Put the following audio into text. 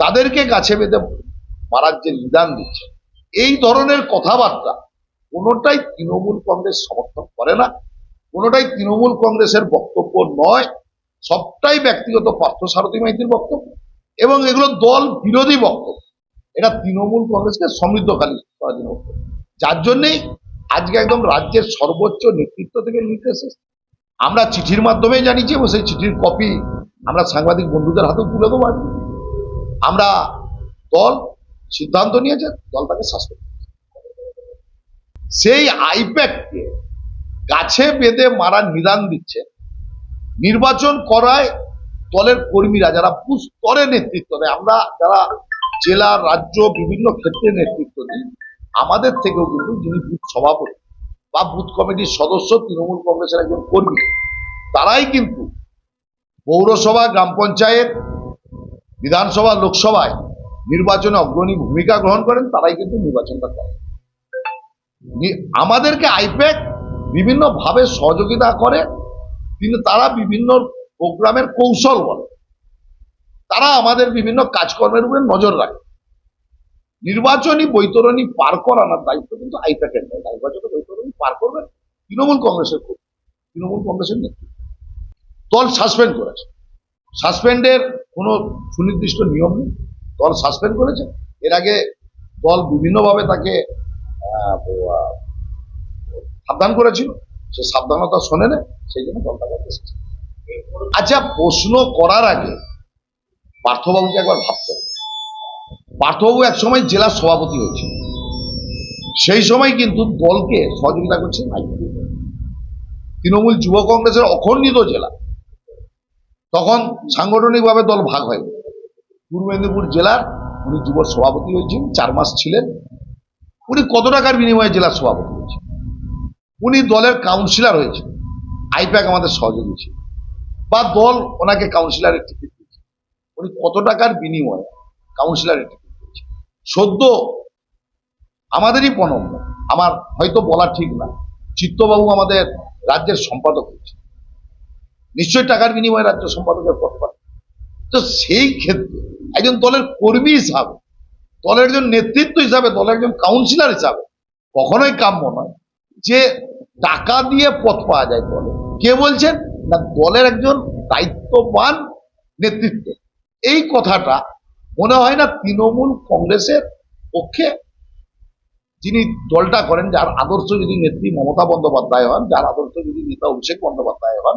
তাদেরকে গাছে বেঁধে মারার যে নিদান দিচ্ছে, এই ধরনের কথাবার্তা কোনোটাই তৃণমূল কংগ্রেস সমর্থন করে না, কোনোটাই তৃণমূল কংগ্রেসের বক্তব্য নয়, সবটাই ব্যক্তিগত পার্থ সারথী মাইতির বক্তব্য এবং এগুলো দল বিরোধী বক্তব্য এটা তৃণমূল কংগ্রেসকে সমৃদ্ধকালী করার জন্য বক্তব্য। যার জন্যেই আজকে একদম রাজ্যের সর্বোচ্চ নেতৃত্ব থেকে নির্দেশ। আমরা চিঠির মাধ্যমে জানিয়েছি এবং সেই চিঠির কপি আমরা সাংবাদিক বন্ধুদের হাতেও তুলে দেবো। আমরা দল সিদ্ধান্ত নিয়েছে দল তাকে সাসপেন্ড সেই আইপ্যাককে গাছে বেঁধে মারার নিদান দিচ্ছে, নির্বাচন করায় দলের কর্মীরা যারা বুথ স্তরে নেতৃত্ব দেয়, আমরা যারা জেলা, রাজ্য, বিভিন্ন ক্ষেত্রে নেতৃত্ব দিই, আমাদের থেকেও কিন্তু যিনি বুথ সভাপতি বা বুথ কমিটির সদস্য, তৃণমূল কংগ্রেসের একজন কর্মী, তারাই কিন্তু পৌরসভা, গ্রাম পঞ্চায়েত বিধানসভা, লোকসভায় নির্বাচনে অগ্রণী ভূমিকা গ্রহণ করেন, তারাই কিন্তু নির্বাচনটা করেন নি- আমাদেরকে আইপ্যাক বিভিন্ন ভাবে সহযোগিতা করে, কিন্তু তারা বিভিন্ন প্রোগ্রামের কৌশল বলে। তারা আমাদের বিভিন্ন কাজকর্মের উপরে নজর রাখে। নির্বাচনী বৈতরণী পার করানোর দায়িত্ব কিন্তু আইপ্যাকের নয় নির্বাচনী বৈতরণী পার করবেন তৃণমূল কংগ্রেসের তৃণমূল কংগ্রেসের নেতৃত্ব। দল সাসপেন্ড করেছে। সাসপেন্ডের কোনো সুনির্দিষ্ট নিয়ম নেই। দল সাসপেন্ড করেছে। এর আগে দল বিভিন্নভাবে তাকে সাবধান করেছিল। সে সাবধানতা শোনে না সেই জন্য দল তাকে আচ্ছা প্রশ্ন করার আগে পার্থবাবুকে একবার ভাবতে হবে। পার্থবাবু এক সময় জেলা সভাপতি হয়েছিল। সেই সময় কিন্তু দলকে সহযোগিতা করছে তৃণমূল যুব কংগ্রেসের অখণ্ডিত জেলা। তখন সাংগঠনিকভাবে দল ভাগ হয় পূর্ব মেদিনীপুর জেলার উনি যুব সভাপতি হয়েছেন, চার মাস ছিলেন। উনি কত টাকার বিনিময়ে জেলার সভাপতি হয়েছেন? উনি দলের কাউন্সিলর হয়েছেন। আইপ্যাক আমাদের সহযোগী ছিল বা দল ওনাকে কাউন্সিলরের টিকিট দিয়েছে। উনি কত টাকার বিনিময়ে কাউন্সিলরের টিকিট দিয়েছে সদ্য আমাদেরই প্রণম্য। আমার হয়তো বলা ঠিক না। চিত্তবাবু আমাদের রাজ্যের সম্পাদক হয়েছে নিশ্চয়ই টাকার বিনিময়ে রাজ্য সম্পাদকের পদ পান তো সেই ক্ষেত্রে একজন দলের কর্মী হিসাবে, দলের একজন নেতৃত্ব হিসাবে, দলের একজন কাউন্সিলর হিসাবে, কখনোই কাম্য নয় যে টাকা দিয়ে পথ পাওয়া যায় দলে। কে বলছেন? না, দলের একজন দায়িত্ববান নেতৃত্ব। এই কথাটা মনে হয় না তৃণমূল কংগ্রেসের পক্ষে। যিনি দলটা করেন, যার আদর্শ যদি নেত্রী মমতা বন্দ্যোপাধ্যায় হন, যার আদর্শ যদি নেতা অভিষেক বন্দ্যোপাধ্যায় হন